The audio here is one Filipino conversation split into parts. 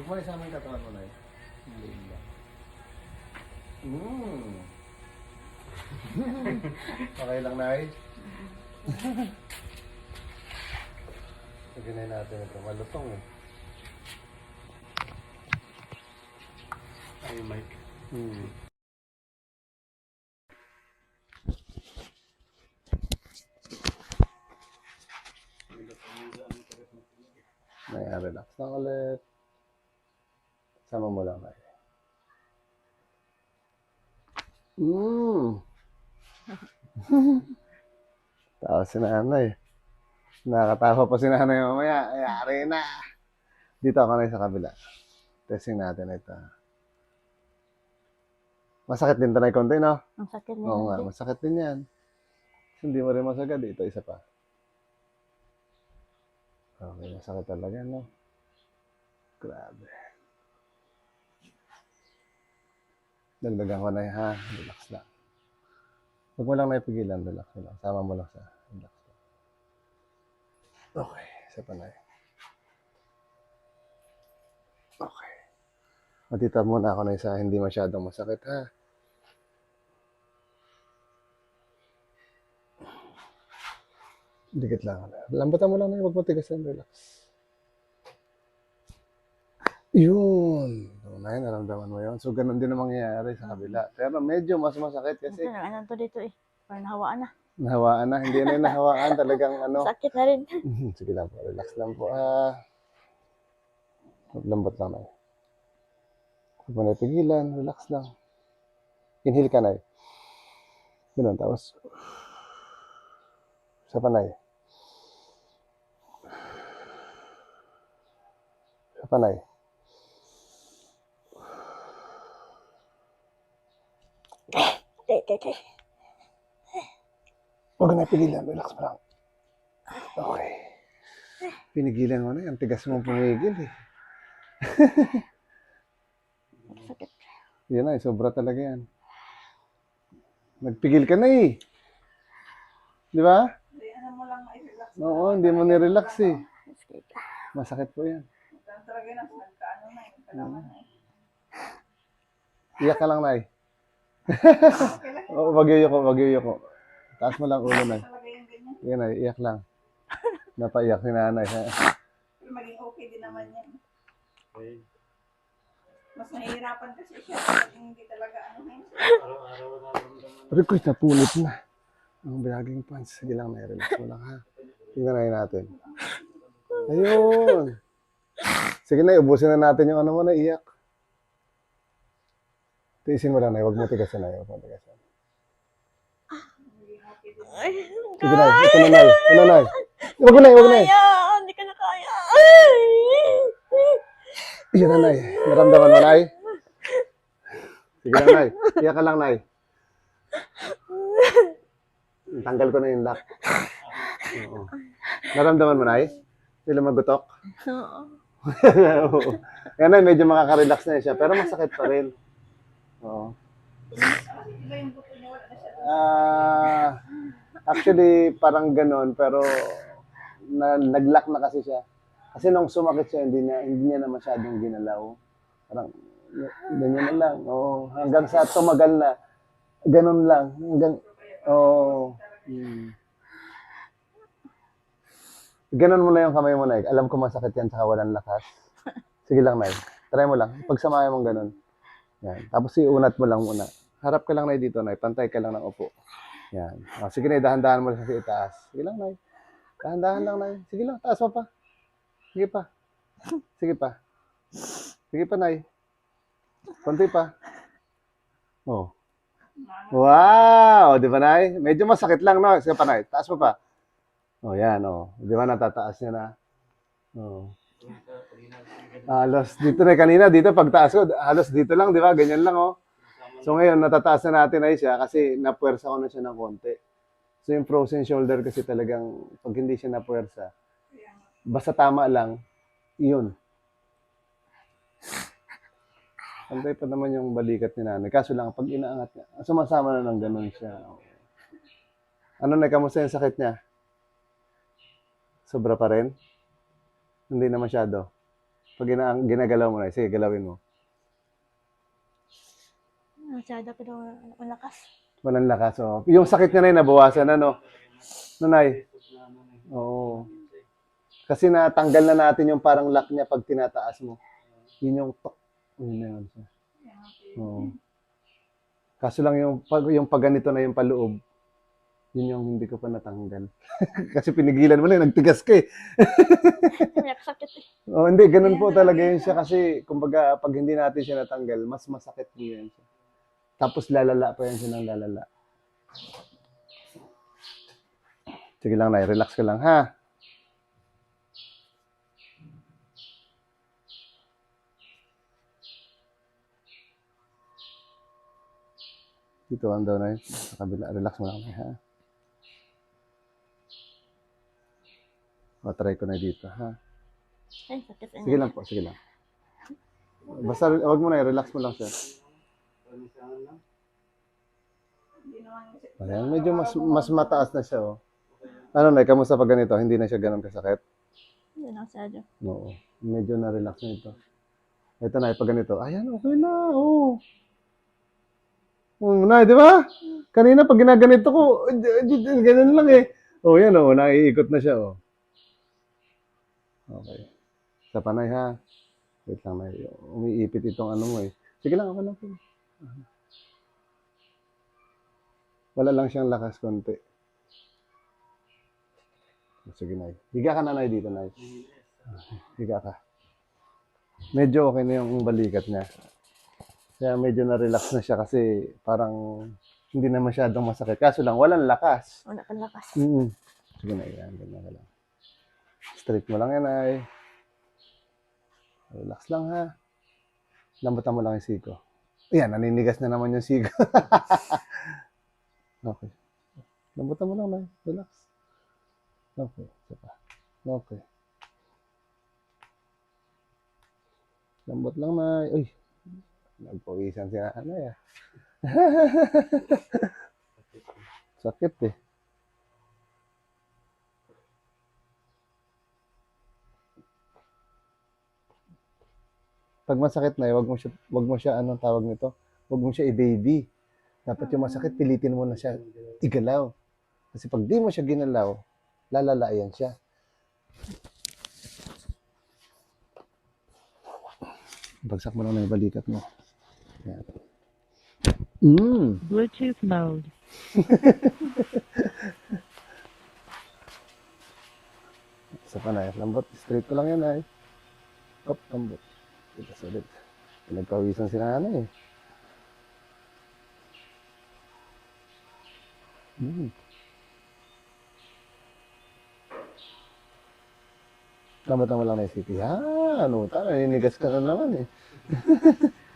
Huwag mo isama yung katawan mo na eh. Hindi lang. Mm. okay lang, Nay? Sabi na natin ito. Malutong eh. Ay, Mike. Hmm. Nay, relax lang ulit. Sama mo lang, Nay. Mm. Tawa si nanay. Nakakatawa pa si nanay mamaya. Ayari na. Dito ako na sa kabila. Testing natin ito. Masakit din tanay konti, no? Ang sakit niya. Oo nga, masakit din yan. Hindi mo rin masagad. Ito, isa pa. Okay, masakit talaga, no? Grabe. Dagdagan ko na yan, ha? Relax lang. Huwag mo lang naipigilan, relax mo lang. Sama mo lang sa relax lang. Okay, isa pa na yan. Okay. Matita muna ako na isa, hindi masyadong masakit, ha? Dikit lang. Lambutan mo lang na, huwag mo tigasan, relax. Yun. Tunay, naramdaman mo yun. So, ganun din ang mangyayari sa kabila. Pero medyo mas masakit kasi Ito, ano to dito eh. Parang nahawaan na. nahawaan na. Hindi na yung nahawaan. Talagang ano. Sakit na rin. Sige lang po. Relax lang po. Ah. Lambot lang na. Huwag mo na pigilan. Relax lang. Inhale ka na. Ganun. Tapos. Sa panay. Sa panay. Okay, okay. Huwag na pigilan. Relax mo lang. Okay. Pinigilan mo na yan. Tigas mo pumigil eh. Sakit. Yan na, eh, sobra talaga yan. Nagpigil ka na eh. Di ba? Ano mo lang i-relax. Oo, hindi mo nirelax eh. Sakit. Masakit po yan. Talaga na nagkaano na eh. Na eh. Iyak ka lang, Nay. Oo, wag ko, wag ko. Taas mo lang ulo, ganyan. Yan, Nay, iyak lang. Napaiyak si nanay. ha? Maging okay din naman yan. Okay. Mas nahihirapan kasi siya kapag hindi talaga ano eh. Araw-araw nararamdaman. Request na punit na. Ang vlogging pants. Sige lang, Nay. Relax mo lang, ha? Tingnan na natin. Ayun. Sige na, ubusin na natin yung ano mo na iyak. Tiisin mo lang, Nay. Huwag mo tigasan, Nay. Huwag mo tigasan. Sige, Nay. Ito na, Nay. Ito na, Nay. Huwag mo, Nay. Huwag mo, Nay. Kaya, hindi ka na kaya. Ay! Iyan na, Nay. Naramdaman mo, Nay? Sige lang, Nay. Iyak ka lang, Nay. Tanggal ko na yung lock. Oo. Naramdaman mo, Nay? Lang magutok? Oo. Oo. Yan, Nay. Medyo makaka-relax na siya. Pero masakit pa rin. Oo. Na siya. Ah, actually, parang ganon, pero na, nag-lock na kasi siya. Kasi nung sumakit siya, hindi niya, hindi niya na masyadong ginalaw. Parang, ganyan na lang. Oo, hanggang sa tumagal na. Ganon lang. Hanggang, oo. Hmm. Ganon mo na yung kamay mo, Nay. Alam ko masakit yan, saka walang lakas. Sige lang, Nay. Try mo lang. Pagsamayan mong ganon. Yan. Tapos iunat mo lang muna. Harap ka lang, Nay, dito, Nay. Pantay ka lang ng upo. Yan. O, sige, Nay. Dahan-dahan mo lang sa itaas. Sige lang, Nay. Dahan-dahan lang, Nay. Sige lang. Taas mo pa. Sige pa. Sige pa. Sige pa, Nay. Konti pa. Oh. Wow! Di ba, Nay? Medyo masakit lang, no? Sige pa, Nay. Taas mo pa. Oh, yan, oh. Di ba natataas niya na? Oh. Halos dito na kanina, dito pagtaas ko, halos dito lang, di ba? Ganyan lang, oh. So ngayon, natataas na natin ay siya kasi napuwersa ko na siya ng konti. So yung frozen shoulder kasi talagang, pag hindi siya napuwersa, basta tama lang, yun. Pantay pa naman yung balikat ni nanay. Kaso lang, pag inaangat niya, sumasama na ng ganun siya. Ano na, kamusta yung sakit niya? Sobra pa rin? Hindi na masyado. Pag gina ginagalaw mo na, sige, galawin mo. Masyado pero ang lakas. Walang lakas, oh. Yung sakit niya na yun, nabawasan na, no? Nanay. Oo. Kasi natanggal na natin yung parang lock niya pag tinataas mo. Yun yung tok. Yun na yun. Oo. Kaso lang yung pag yung pag ganito na yung paloob, yun yung hindi ko pa natanggal. Kasi pinigilan mo na, yun, nagtigas ka eh. Sakit eh. Oh, hindi, ganun po talaga yun siya kasi kumbaga pag hindi natin siya natanggal, mas masakit po yan siya. Tapos lalala pa yan siya ng lalala. Sige lang, Nay. Relax ka lang, ha? Dito ang daw, Nay. Sa kabila. Relax mo lang, Nay, ha? O, try ko na dito, ha? Ay, sakit. Sige lang po, sige lang. Basta wag mo na, relax mo lang siya. Ayan, medyo mas mas mataas na siya, oh. Ano na, kamusta pag ganito? Hindi na siya ganun kasakit? Hindi na masyado. Oo. Medyo na-relax na ito. Ito na, pag ganito. Ayan, okay na. Oh. na, di ba? Kanina pag ginaganito ko, d- ganun lang eh. Oh, yan oh, naiikot na siya, oh. Okay. Sa panay ha. Wait lang, na, umiipit itong ano mo eh. Sige lang, okay lang po. Wala lang siyang lakas konti. Sige, Nay. Higa ka na, Nay, dito, Nay. Higa ka. Medyo okay na yung balikat niya. Kaya medyo na-relax na siya kasi parang hindi na masyadong masakit. Kaso lang, walang lakas. Wala kang lakas. Mm. Sige na, yan. Ganyan ka lang. Straight mo lang yan, ay. Relax lang, ha. Lambutan mo lang yung siko. Ayan, naninigas na naman yung siko. okay. Lambutan mo lang, Nay. Relax. Okay. Isa pa. Okay. Lambot lang, Nay. Uy. Nagpawisan si Nanay, ah. Sakit, eh. Pag masakit na, wag mo siya, wag mo siya, anong tawag nito? Wag mo siya i-baby. Dapat yung masakit, pilitin mo na siya igalaw. Kasi pag di mo siya ginalaw, lalala yan siya. Bagsak mo lang na yung balikat mo. Yan. Mm. Bluetooth mode. Isa pa na, lambot. Straight ko lang yan ay. Op, lambot. Ito ulit. Pinagpawisan si nanay eh. Hmm. Lambat mo lang na isipin. Ha, ano, ta, naninigas ka na naman eh.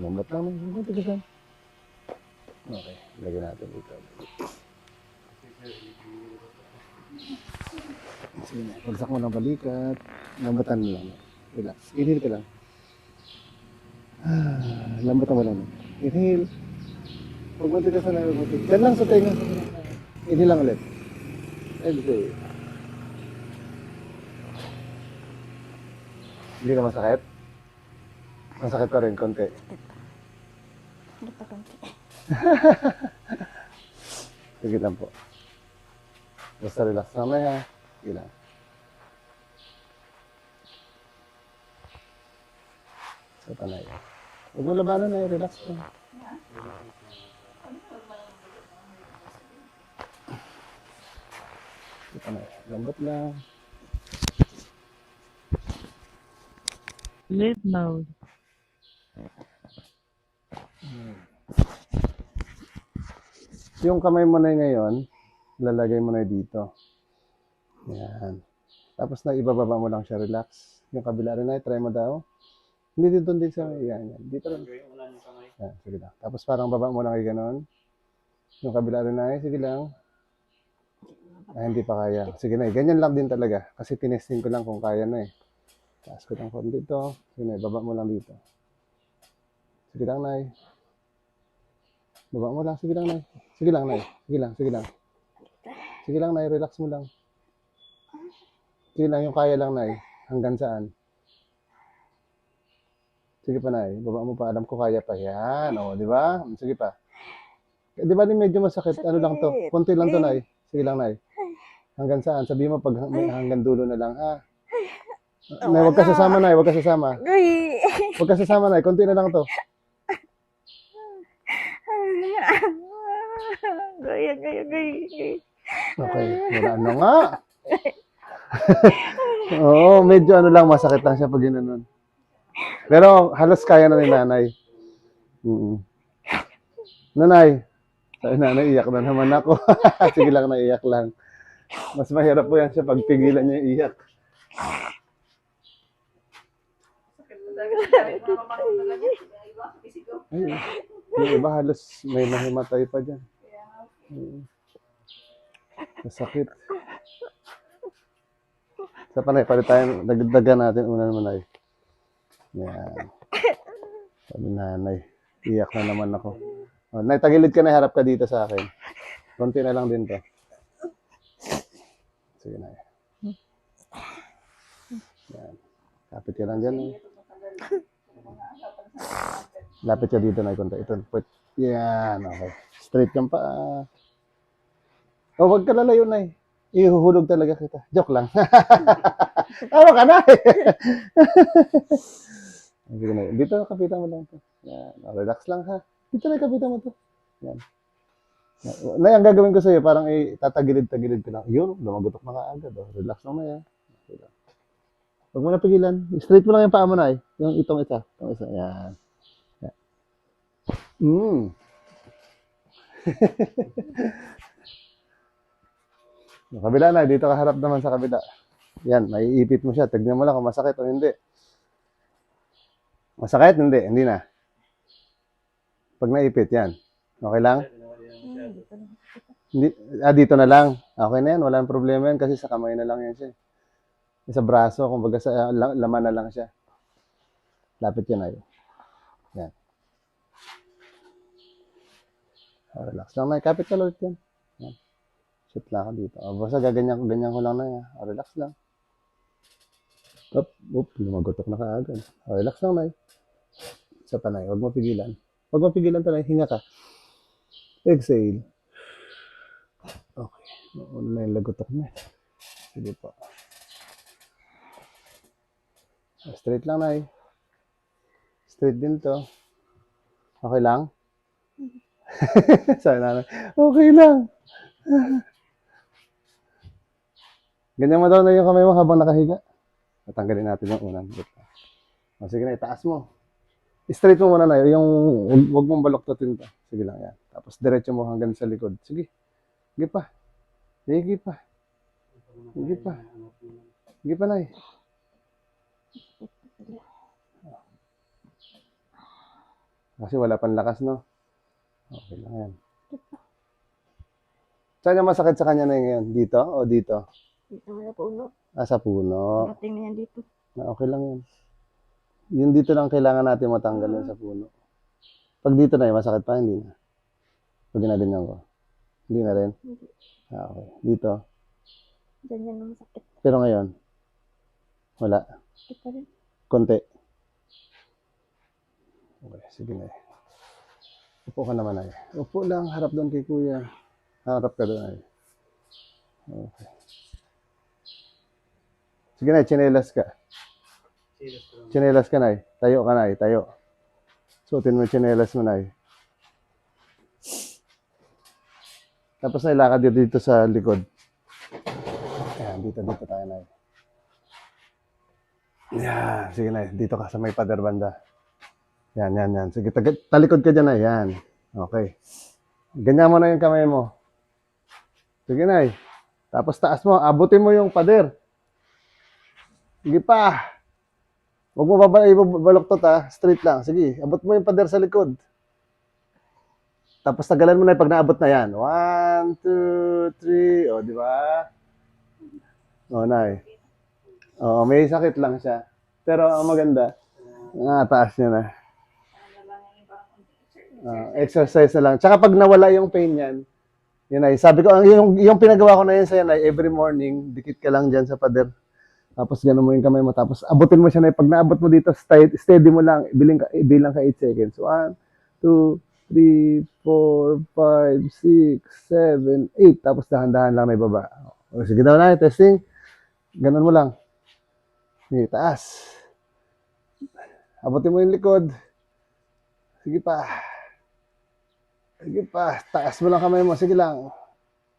Lambat lang, lambat tigasan. Okay, lagyan natin dito. Sige na, pagsak mo ng balikat, lambatan mo lang. Relax, inhale ka lang. Ah, lambatan mo lang. Inhale. Huwag mo tigas na lang. Diyan lang sa tenga. Inhale lang ulit. Exhale. Hindi ka masakit? Masakit pa rin, konti. Hindi pa konti. Sige lang po. Basta relax na ha. Sige lang. Sa tanay. Huwag mo labanan na, relax lang. Sa tanay. Lambot lang. Live mode. Yung kamay mo na ngayon, lalagay mo na dito. Yan. Tapos na ibababa mo lang siya, relax. Yung kabila rin na, try mo daw. Hindi dito din sa, yan, yan. Dito lang. Yan, sige lang. Tapos parang baba mo lang ay ganon. Yung kabila rin ay, sige lang. Ay, hindi pa kaya. Sige na, eh, ganyan lang din talaga. Kasi tinesting ko lang kung kaya na eh. Taas ko lang konti dito. Sige na, baba mo lang dito. Sige lang, Nay. Baba mo lang, sige lang, Nay. Sige lang, Nay. Sige lang, sige lang. Sige lang, Nay. Relax mo lang. Sige lang, yung kaya lang, Nay. Hanggang saan? Sige pa, Nay. Baba mo pa. Alam ko kaya pa. Yan. O, di ba? Sige pa. Di ba medyo masakit? Ano lang to? Konti lang to, Nay. Sige lang, Nay. Hanggang saan? Sabi mo pag hang- hanggang dulo na lang, ha? Nay, huwag ka sasama, Nay. Huwag ka sasama. Uy! Huwag ka sasama, Nay. Konti na lang to. Gaya, gaya, gaya. Okay. Wala na nga. Oo, medyo ano lang, masakit lang siya pag ginanon. Pero halos kaya na ni nanay. Mm. Nanay, sabi nanay, iyak na naman ako. Sige lang, naiyak lang. Mas mahirap po yan siya pag pigilan niya yung iyak. Ay, yung iba halos may nahimatay pa dyan. Masakit. Sa panay, palit tayo, dagdagan natin una naman ay. Yan. Sabi nanay, iyak na naman ako. Oh, nay, tagilid ka na, harap ka dito sa akin. Konti na lang din to. Sige na. Yan. Kapit ka lang dyan. Lapit ka dito na konti. Ito, put. Yan, okay. Straight kang pa. Oh, wag ka lalayo na eh. Ihuhulog talaga kita. Joke lang. Tawa ka na eh. Sige na. Dito, kapitan mo lang to. Yan. Oh, relax lang ha. Dito na, kapitan mo to. Yan. Nay, ang gagawin ko sa'yo, parang eh, tatagilid-tagilid ka lang. Yun, lumagotok na kaagad. Oh. Relax lang na yan. Huwag mo na pigilan. Straight mo lang yung paa mo na eh. Yung itong isa. Itong isa. Yan. Yan. Mm. Kabila na, dito ka harap naman sa kabila. Yan, naiipit mo siya. Tignan mo lang kung masakit o hindi. Masakit? Hindi. Hindi na. Pag naipit, yan. Okay lang? Hindi, ah, dito na lang. Okay na yan. Walang problema yan kasi sa kamay na lang yan siya. Sa braso, kumbaga sa ah, la- laman na lang siya. Lapit yan ay. Yan. Oh, relax lang na. Kapit ka ulit yan. Yan. Shoot lang ako dito. Oh, basta gaganyan, ganyan ko lang na yan. Relax lang. Up, up, lumagotok na kaagad. Oh, relax lang na Sa panay, huwag mo pigilan. Huwag mo pigilan talaga, hinga ka. Exhale. Okay. Nauna na yung lagotok niya. Sige po. Straight lang, Nay. Straight din to. Okay lang? Sabi na okay lang. Ganyan mo daw na yung kamay mo habang nakahiga. Tatanggalin natin yung unang. O, sige na, itaas mo. Straight mo muna na. Yung, huwag, huwag mong baloktotin to. Sige lang yan. Tapos diretso mo hanggang sa likod. Sige. Sige pa. Sige pa. Sige pa. Sige pa, Nay. Kasi wala pang lakas, no? Okay lang yan. Saan yung masakit sa kanya na ngayon? Dito o dito? Dito na po, no? Ah, sa puno. Dating na yan dito. Ah, Okay lang yan. Yung dito lang kailangan natin matanggal yun sa puno. Pag dito na, masakit pa, hindi na. Pag ginaganyan ko. Hindi na rin? Hindi. Ah, okay. Dito. Diyan yan ang masakit. Pero ngayon, wala. Sakit pa rin. Konti. Okay, sige na. Upo ka naman ay. Upo lang, harap doon kay kuya. Harap ka doon ay. Okay. Sige na, chinelas ka. Chinelas ka na Tayo ka na tayo. Suotin mo chinelas mo na Tapos na ilakad dito, dito sa likod. Ayan, dito, dito tayo na Yan, sige na Dito ka sa may pader banda. Yan, yan, yan. Sige, talikod ka dyan na. Yan. Okay. Ganyan mo na yung kamay mo. Sige na Tapos taas mo, abutin mo yung pader. Sige pa. Huwag mo baba, ibabaloktot ha. Straight lang. Sige, abot mo yung pader sa likod. Tapos tagalan mo na pag naabot na yan. One, two, three. O, di ba? O, nay. Oo, may sakit lang siya. Pero ang maganda, nga, taas niya na. Ah, exercise na lang. Tsaka pag nawala yung pain yan, Yun ay, sabi ko, yung, yung pinagawa ko na yun sa'yo ay every morning, dikit ka lang dyan sa pader. Tapos gano'n mo yung kamay mo. Tapos abutin mo siya na pag naabot mo dito, steady, mo lang, bilang ka, bilang ka 8 seconds. 1, 2, 3, 4, 5, 6, 7, 8. Tapos dahan-dahan lang na ibaba. O, sige daw na, testing. Ganun mo lang. Sige, taas. Abutin mo yung likod. Sige pa. Sige pa. Taas mo lang kamay mo. Sige lang.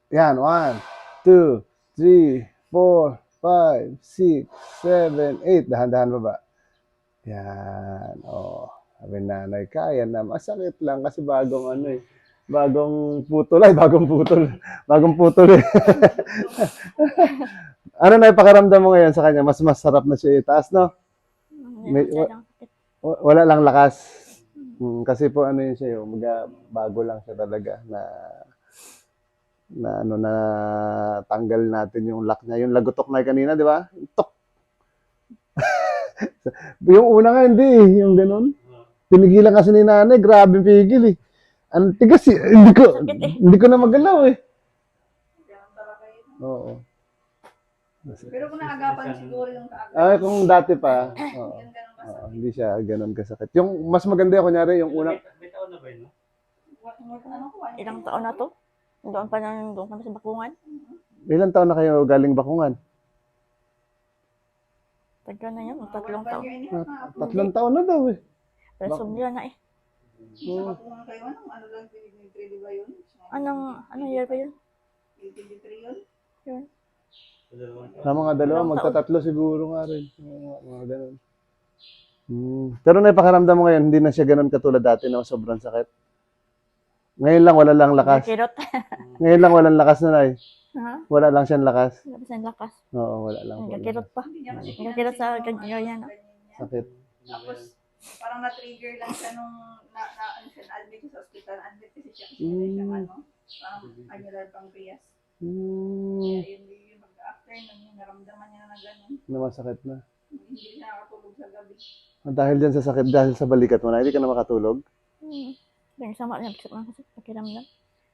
Yan. 1, 2, 3, 4, 5, 6, 7, 8. Dahan-dahan baba. Yan. Oh. Sabi nanay, kaya na. Masakit lang kasi bagong ano eh. Bagong putol ay, bagong putol. Bagong putol eh. ano na ipakaramdam mo ngayon sa kanya? Mas masarap na siya itaas, no? May- May, lang sakit. W- Wala lang lakas. Mm, kasi po ano yun siya, bago lang siya talaga na na ano na tanggal natin yung lock niya. Yung lagutok na kanina, di ba? Tok. yung una nga hindi eh, yung ganun. Pinigilan kasi ni nanay, grabe pigil eh. Ang tigas eh. Hindi ko, eh. hindi ko na magalaw eh. Oo. Pero kung naagapan siguro yung kaagad. Ah, kung dati pa, oo. Oo, hindi siya ganun kasakit. Yung mas maganda yung kunyari, yung unang, May, taon na ba yun? Ilang taon na to? Doon pa na, doon kami sa bakungan. ilang taon na kayo galing bakungan? Tagal na yun, tatlong taon. ako. Tatlong taon na daw eh. Pero sumila na eh. Kayo, anong ano lang, 2023 ba yun? Anong, anong year pa yun? 2023 yun? Yun. Sa mga dalawa, Ilang magtatatlo siguro nga rin. Mga, mga ganun. Hmm. Pero naipakaramdam mo ngayon, hindi na siya ganun katulad dati na sobrang sakit. Ngayon lang, wala lang lakas. Kirot. Ngayon lang, walang lakas na nai. Ha? Wala lang siyang lakas. Labas ng lakas. Oo, wala lang. po. Nagkakirot pa. Nagkakirot sa pinansin yung ganyan yan. ano, ganyan niya. Sakit. Tapos, parang na-trigger lang siya nung na, na, ano siya, na-admit siya sa ospital. Admit kasi siya kasi Mm. mm. siyang ano, parang annular pancreas. Hmm. Kaya yun, yun, mag-after nun, yun, naramdaman niya na gano'n. Na masakit na. Hindi siya nakatulog sa gabi. Ah, Dahil dyan sa sakit, dahil sa balikat mo na, hindi ka na makatulog. Hmm. Yung sama niya, bisip lang kasi pakiramdam.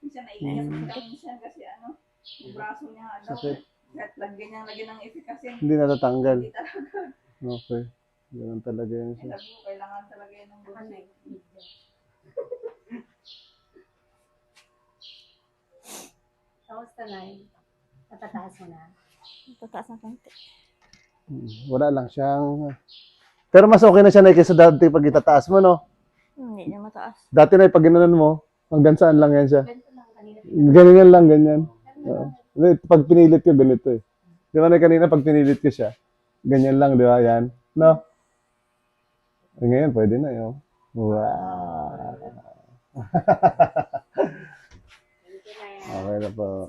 Minsan naiiyak siya minsan kasi ano, yung braso niya daw. Sakit. Kahit lagyan niya lagyan ng efficacy. Hindi natatanggal. Hindi talaga. Okay. Ganun talaga yun siya. Kailangan talaga yun ng gulay. Kamusta na Natataas mo na? Tataas ng konti. Mm, Wala lang siyang... Pero mas okay na siya na kaysa dati pag itataas mo, no? Hindi niya mataas. Dati na ipaginanan mo, hanggang saan lang yan siya. Ganito lang kanina. Ganyan lang, ganyan. Oo. Pag pinilit ko, ganito eh. Di ba na kanina pag pinilit ko siya, ganyan lang, di ba? Yan. No? Eh, ngayon, pwede na yun. Wow. okay na po.